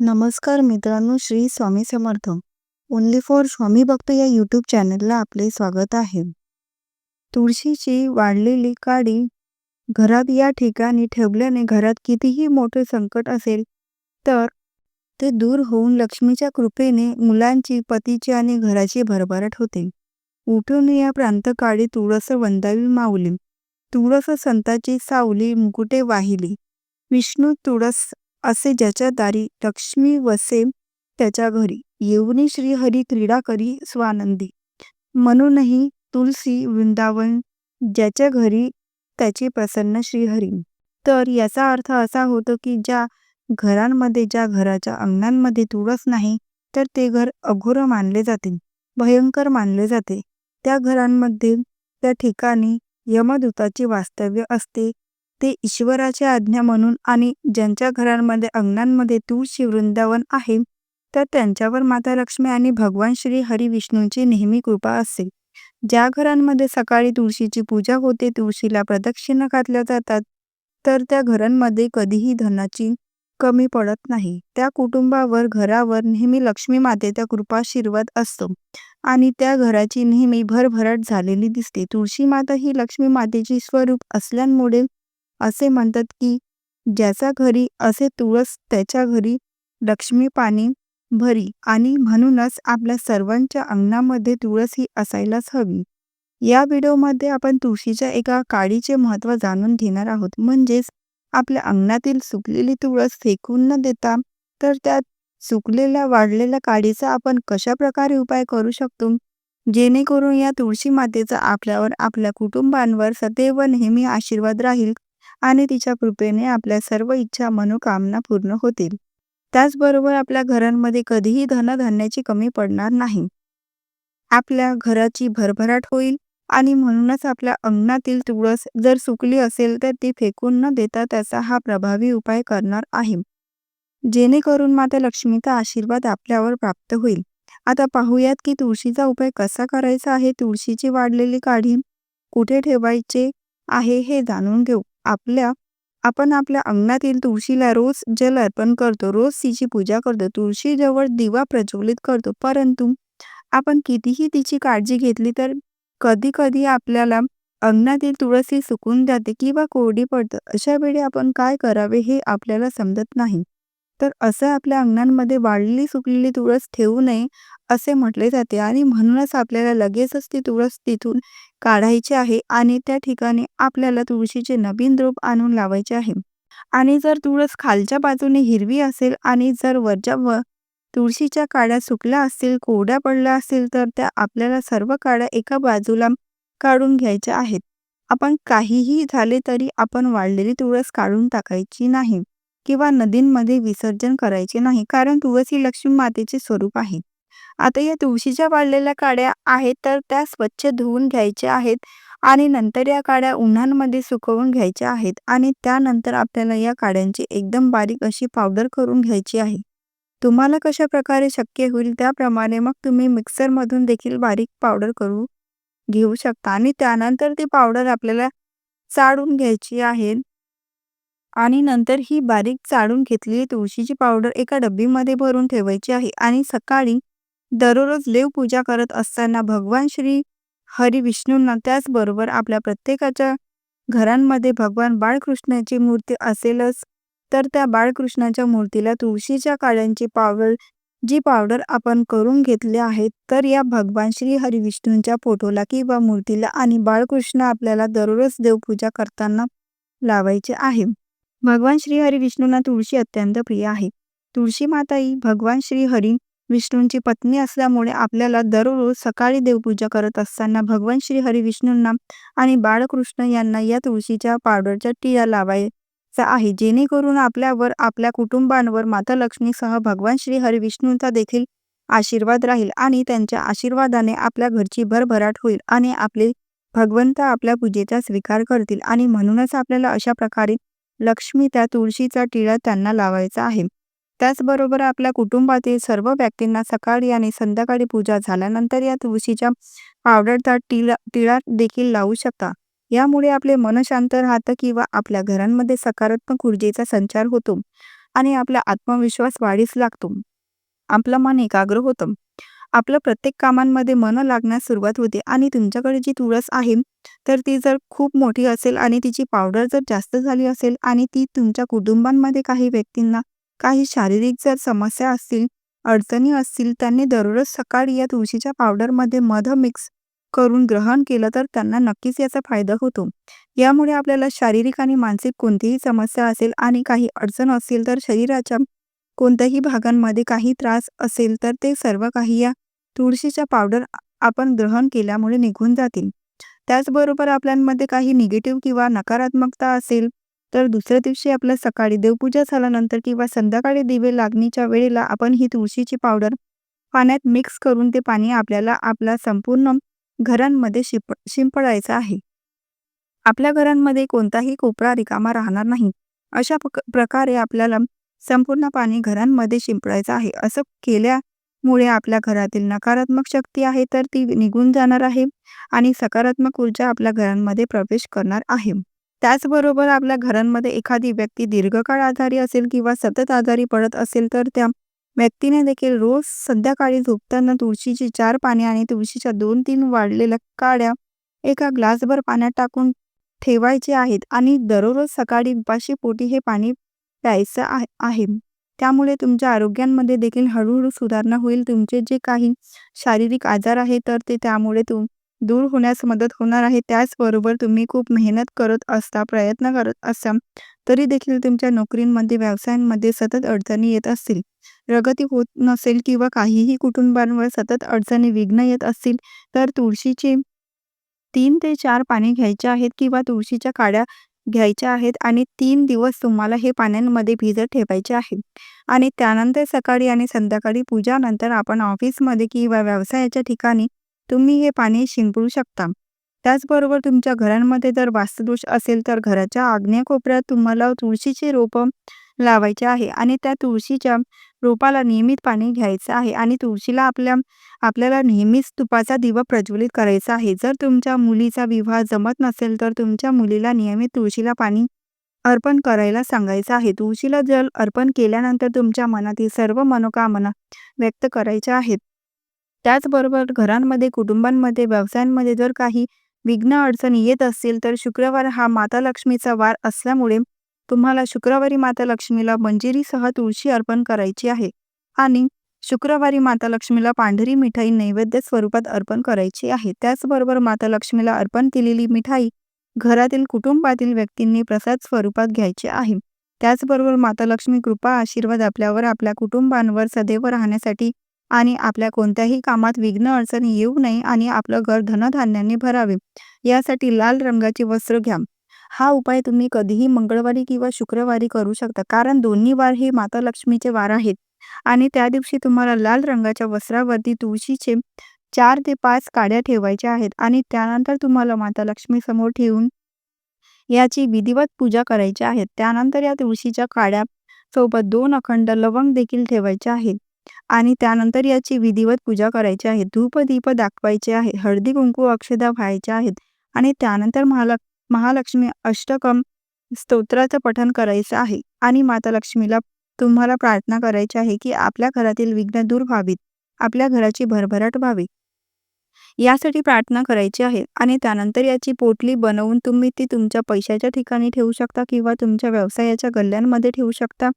नमस्कार मित्रांनो Shri Swami Samarth. Only for Swami भक्त या यूट्यूब चॅनलला आपले स्वागत आहे. तुळशीची वाढलेली काडी घरात या ठिकाणी ठेवल्याने घरात कितीही मोठे संकट असेल तर ते दूर होऊन लक्ष्मीच्या कृपेने मुलांची पतीची आणि घराची भरभराट होते. उठून या प्रांतकाळी तुळस वंदावी माऊली. तुळस संताची सावली मुकुटे वाहिली. विष्णू तुळस असे ज्याच्या दारी लक्ष्मी वसे त्याच्या घरी येऊनी श्रीहरी क्रीडा करी स्वानंदी. म्हणूनही तुलसी वृंदावन ज्याच्या घरी त्याची प्रसन्न श्रीहरी. तर याचा अर्थ असा होतो की ज्या घरांमध्ये ज्या घराच्या अंगणांमध्ये तुळस नाही तर ते घर अघोर मानले जाते भयंकर मानले जाते. त्या घरांमध्ये त्या ठिकाणी यमदूताचे वास्तव्य असते ते ईश्वराची आज्ञा म्हणून आणि ज्यांच्या घरांमध्ये अंगणांमध्ये तुळशी वृंदावन आहे तर त्यांच्यावर माता लक्ष्मी आणि भगवान श्री हरी विष्णूंची नेहमी कृपा असते. ज्या घरांमध्ये सकाळी तुळशीची पूजा होते तुळशीला प्रदक्षिणा घातल्या जातात तर त्या घरांमध्ये कधीही धनाची कमी पडत नाही. त्या कुटुंबावर घरावर नेहमी लक्ष्मी मातेचा कृपाशीर्वाद असतो आणि त्या घराची नेहमी भरभराट झालेली दिसते. तुळशी माता ही लक्ष्मी मातेची स्वरूप असल्यामुळे असे म्हणतात की ज्याच्या घरी असे तुळस त्याच्या घरी लक्ष्मी पाणी भरी आणि म्हणूनच आपल्या सर्वांच्या अंगणामध्ये तुळस ही असायलाच हवी. या व्हिडिओमध्ये आपण तुळशीच्या एका काडीचे महत्त्व जाणून घेणार आहोत. म्हणजेच आपल्या अंगणातील सुकलेली तुळस फेकून न देता तर त्यात सुकलेल्या वाढलेल्या काडीचा आपण कशा प्रकारे उपाय करू शकतो? जेणेकरून या तुळशी मातेचा आपल्यावर आपल्या कुटुंबांवर सदैव नेहमी आशीर्वाद राहील. आणि तिच्या कृपेने आपल्या सर्व इच्छा मनोकामना पूर्ण होतील. त्याचबरोबर आपल्या घरांमध्ये कधीही धनधान्याची कमी पडणार नाही. आपल्या घराची भरभराट होईल आणि म्हणूनच आपल्या अंगणातील तुळस जर सुकली असेल तर ती फेकून न देता त्याचा हा प्रभावी उपाय करणार आहे. जेणेकरून माता लक्ष्मीचा आशीर्वाद आपल्यावर प्राप्त होईल. आता पाहूयात की तुळशीचा उपाय कसा करायचा आहे? तुळशीची वाढलेली काढी कुठे ठेवायचे आहे हे जाणून घेऊ. आपल्या आपण आपल्या अंगणातील तुळशीला रोज जल अर्पण करतो रोज तिची पूजा करतो तुळशीजवळ दिवा प्रज्वलित करतो. परंतु आपण कितीही तिची काळजी घेतली तर कधी कधी आपल्याला अंगणातील तुळसी सुकून जाते किंवा कोरडी पडतं. अशा वेळी आपण काय करावे हे आपल्याला समजत नाही. तर असं आपल्या अंगणांमध्ये वाढलेली सुकलेली तुळस ठेवू नये असे म्हटले जाते. आणि म्हणूनच आपल्याला लगेचच ती तुळस तिथून काढायची आहे आणि त्या ठिकाणी आपल्याला तुळशीचे नवीन रूप आणून लावायचे आहे. आणि जर तुळस खालच्या बाजूने हिरवी असेल आणि जर वरच्या व तुळशीच्या काड्या सुकल्या असतील कोरड्या पडल्या असतील तर त्या आपल्याला सर्व काड्या एका बाजूला काढून घ्यायच्या आहेत. आपण काहीही झाले तरी आपण वाढलेली तुळस काढून टाकायची नाही. किंवा नदींमध्ये विसर्जन करायचे नाही कारण तुळस ही लक्ष्मी मातेचे स्वरूप आहे. आता या तुळशीच्या वाढलेल्या काड्या आहेत तर त्या स्वच्छ धुवून घ्यायच्या आहेत आणि नंतर या काड्या उन्हांमध्ये सुकवून घ्यायच्या आहेत आणि त्यानंतर आपल्याला या काड्यांची एकदम बारीक अशी पावडर करून घ्यायची आहे. तुम्हाला कशा प्रकारे शक्य होईल त्याप्रमाणे मग तुम्ही मिक्सरमधून देखील बारीक पावडर करू घेऊ शकता आणि त्यानंतर ती पावडर आपल्याला चाळून घ्यायची आहे. आणि नंतर ही बारीक चाळून घेतलेली तुळशीची पावडर एका डब्बीमध्ये भरून ठेवायची आहे आणि सकाळी दररोज पूजा करत असताना भगवान श्री हरी विष्णूंना त्याचबरोबर आपल्या प्रत्येकाच्या घरांमध्ये भगवान बाळकृष्णाची मूर्ती असेलच तर त्या बाळकृष्णाच्या मूर्तीला तुळशीच्या काड्यांची पावडर जी पावडर आपण करून घेतली आहे तर या भगवान श्री हरी विष्णूंच्या फोटोला किंवा मूर्तीला आणि बाळकृष्ण आपल्याला दररोज देवपूजा करताना लावायचे आहे. भगवान श्री हरी विष्णूंना तुळशी अत्यंत प्रिय आहे. तुळशी माता ही भगवान श्री हरी विष्णूंची पत्नी असल्यामुळे आपल्याला दररोज सकाळी देवपूजा करत असताना भगवान श्री हरी विष्णूंना आणि बाळकृष्ण यांना या तुळशीच्या पावडरच्या टिया लावायचा आहे. जेणेकरून आपल्यावर आपल्या कुटुंबांवर माता लक्ष्मीसह भगवान श्री हरी विष्णूंचा देखील आशीर्वाद राहील आणि त्यांच्या आशीर्वादाने आपल्या घरची भरभराट होईल आणि आपले भगवंत आपल्या पूजेचा स्वीकार करतील आणि म्हणूनच आपल्याला अशा प्रकारे लक्ष्मी त्या तुळशीचा टिळा त्यांना लावायचा आहे. त्याचबरोबर आपल्या कुटुंबातील सर्व व्यक्तींना सकाळी आणि संध्याकाळी पूजा झाल्यानंतर या तुळशीच्या पावडरचा टिळा टिळा देखील लावू शकता. यामुळे आपले मन शांत राहतं किंवा आपल्या घरांमध्ये सकारात्मक ऊर्जेचा संचार होतो आणि आपला आत्मविश्वास वाढीस लागतो. आपलं मन एकाग्र होतं. आपलं प्रत्येक कामांमध्ये मन लागण्यास सुरुवात होते आणि तुमच्याकडे जी तुळस आहे तर ती जर खूप मोठी असेल आणि तिची पावडर जर जास्त झाली असेल आणि ती तुमच्या कुटुंबांमध्ये काही व्यक्तींना काही शारीरिक जर समस्या असतील अडचणी असतील त्यांनी दररोज सकाळी या तुळशीच्या पावडरमध्ये मध मिक्स करून ग्रहण केलं तर त्यांना नक्कीच याचा फायदा होतो. यामुळे आपल्याला शारीरिक आणि मानसिक कोणतीही समस्या असेल आणि काही अडचण असेल तर शरीराच्या कोणत्याही भागांमध्ये काही त्रास असेल तर ते सर्व काही या तुळशीच्या पावडर आपण ग्रहण केल्यामुळे निघून जातील. त्याचबरोबर आपल्यामध्ये काही निगेटिव्ह किंवा नकारात्मकता असेल तर दुसऱ्या दिवशी आपल्या सकाळी देवपूजा झाल्यानंतर किंवा संध्याकाळी दिवे लागणीच्या वेळेला आपण ही तुळशीची पावडर पाण्यात मिक्स करून ते पाणी आपल्याला आपल्या संपूर्ण घरांमध्ये शिप शिंपडायचं आहे. आपल्या घरांमध्ये कोणताही कोपरा रिकामा राहणार नाही. अशा प्रकारे आपल्याला संपूर्ण पाणी घरांमध्ये शिंपडायचं आहे. असं केल्यामुळे आपल्या घरातील नकारात्मक शक्ती आहे तर ती निघून जाणार आहे आणि सकारात्मक ऊर्जा आपल्या घरांमध्ये प्रवेश करणार आहे. त्याचबरोबर आपल्या घरांमध्ये एखादी व्यक्ती दीर्घकाळ आजारी असेल किंवा सतत आजारी पडत असेल तर त्या व्यक्तीने देखील रोज संध्याकाळी झोपताना तुळशीची चार पाने आणि तुळशीच्या दोन तीन वाढलेल्या काड्या एका ग्लासभर पाण्यात टाकून ठेवायचे आहेत आणि दररोज सकाळी उपाशी पोटी हे पाणी प्यायचं आहे. त्यामुळे तुमच्या आरोग्यांमध्ये देखील हळूहळू सुधारणा होईल. तुमचे जे काही शारीरिक आजार आहे तर ते त्यामुळे तुम दूर होण्यास मदत होणार आहे. त्याचबरोबर तुम्ही खूप मेहनत करत असता प्रयत्न करत असाल तरी देखील तुमच्या नोकरींमध्ये व्यवसायांमध्ये सतत अडचणी येत असतील. प्रगती होत नसेल किंवा काहीही कुटुंबांवर सतत अडचणी विघ्न येत असतील तर तुळशीचे तीन ते चार पाने घ्यायचे आहेत किंवा तुळशीच्या काड्या घ्यायच्या आहेत आणि तीन दिवस तुम्हाला हे पाण्यांमध्ये भिजत ठेवायचे आहे आणि त्यानंतर सकाळी आणि संध्याकाळी पूजानंतर आपण ऑफिसमध्ये किंवा व्यवसायाच्या ठिकाणी तुम्ही हे पाणी शिंपडू शकता. त्याचबरोबर तुमच्या घरांमध्ये जर वास्तुदोष असेल तर घराच्या आग्नेय कोपऱ्यात तुम्हाला तुळशीचे रोपं लावायचे आहे आणि त्या तुळशीच्या रोपाला नियमित पाणी घ्यायचं आहे आणि तुळशीला आपल्या आपल्याला नेहमीच तुपाचा दिवा प्रज्वलित करायचा आहे. जर तुमच्या मुलीचा विवाह जमत नसेल तर तुमच्या मुलीला नियमित तुळशीला पाणी अर्पण करायला सांगायचं आहे. तुळशीला जल अर्पण केल्यानंतर तुमच्या मनातील सर्व मनोकामना व्यक्त करायच्या आहेत. त्याचबरोबर घरांमध्ये कुटुंबांमध्ये व्यवसायांमध्ये जर काही विघ्न अडचणी येत असतील तर शुक्रवार हा माता लक्ष्मीचा वार असल्यामुळे तुम्हाला शुक्रवारी माता लक्ष्मीला मंजिरीसह तुळशी अर्पण करायची आहे आणि शुक्रवारी माता लक्ष्मीला पांढरी मिठाई नैवेद्य स्वरूपात अर्पण करायची आहे. त्याचबरोबर माता लक्ष्मीला अर्पण केलेली मिठाई घरातील कुटुंबातील व्यक्तींनी प्रसाद स्वरूपात घ्यायचे आहे. त्याचबरोबर माता लक्ष्मी कृपा आशीर्वाद आपल्यावर आपल्या कुटुंबांवर सदैव राहण्यासाठी आणि आपल्या कोणत्याही कामात विघ्न अडचणी येऊ नये आणि आपलं घर धनधान्याने भरावे. यासाठी लाल रंगाचे वस्त्र घ्या. हा उपाय तुम्ही कधीही मंगळवारी किंवा शुक्रवारी करू शकता. कारण दोन्ही वार हे माता लक्ष्मीचे वार आहेत. आणि त्या दिवशी तुम्हाला लाल रंगाच्या वस्त्रावरती तुळशीचे चार ते पाच काड्या ठेवायच्या आहेत. आणि त्यानंतर तुम्हाला माता लक्ष्मी समोर ठेवून याची विधिवत पूजा करायची आहे. त्यानंतर या तुळशीच्या काड्या सोबत दोन अखंड लवंग देखील ठेवायचे आहेत. आणि त्यानंतर याची विधिवत पूजा करायची आहे. धूप दीप दाखवायचे आहे. हळदी कुंकू अक्षदा व्हायच्या आहेत. आणि त्यानंतर महाल महालक्ष्मी अष्टकम स्तोत्राचं पठन करायचं आहे. आणि माता लक्ष्मीला तुम्हाला प्रार्थना करायची आहे की आपल्या घरातील विघ्न दूर व्हावीत. आपल्या घराची भरभराट व्हावी. यासाठी प्रार्थना करायची आहे आणि त्यानंतर याची पोटली बनवून तुम्ही ती तुमच्या पैशाच्या ठिकाणी ठेवू शकता किंवा तुमच्या व्यवसायाच्या गल्ल्यांमध्ये ठेवू शकता.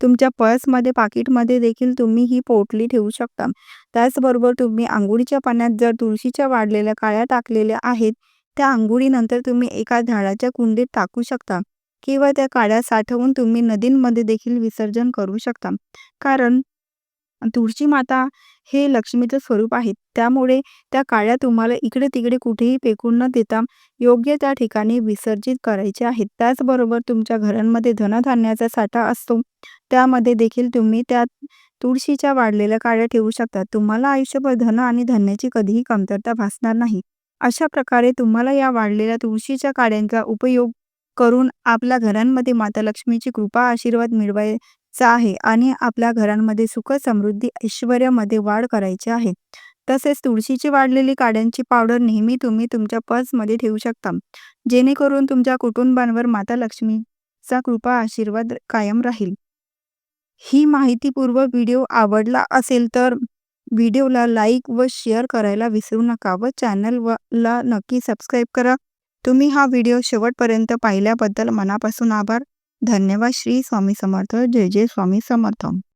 तुमच्या पर्समध्ये पाकिटमध्ये देखील तुम्ही ही पोटली ठेवू शकता. त्याचबरोबर तुम्ही आंघोळीच्या पाण्यात जर तुळशीच्या वाढलेल्या काळ्या टाकलेल्या आहेत त्या आंघोळीनंतर तुम्ही एका झाडाच्या कुंडीत टाकू शकता किंवा त्या काड्या साठवून तुम्ही नदींमध्ये देखील विसर्जन करू शकता. कारण तुळशी माता हे लक्ष्मीचं स्वरूप आहे. त्यामुळे त्या काळ्या तुम्हाला इकडे तिकडे कुठेही फेकून न देता योग्य त्या ठिकाणी विसर्जित करायचे आहेत. त्याचबरोबर तुमच्या घरांमध्ये धनधान्याचा साठा असतो. त्यामध्ये देखील तुम्ही त्या तुळशीच्या वाढलेल्या काळ्या ठेवू शकता. तुम्हाला आयुष्यभर धन आणि धान्याची कधीही कमतरता भासणार नाही. अशा प्रकारे तुम्हाला या वाढलेल्या तुळशीच्या काड्यांचा उपयोग करून आपल्या घरांमध्ये माता लक्ष्मीची कृपा आशीर्वाद मिळवायचा आहे आणि आपल्या घरांमध्ये सुख समृद्धी ऐश्वर्यामध्ये वाढ करायची आहे. तसेच तुळशीची वाढलेली काड्यांची पावडर नेहमी तुम्ही तुमच्या पर्समध्ये ठेवू शकता. जेणेकरून तुमच्या कुटुंबांवर माता लक्ष्मीचा कृपा आशीर्वाद कायम राहील. ही माहितीपूर्व व्हिडिओ आवडला असेल तर व्हिडिओला लाईक व शेअर करायला विसरू नका व चॅनलला नक्की सबस्क्राईब करा. तुम्ही हा व्हिडिओ शेवटपर्यंत पाहिल्याबद्दल मनापासून आभार. धन्यवाद. श्री स्वामी समर्थ. जय जय स्वामी समर्थ.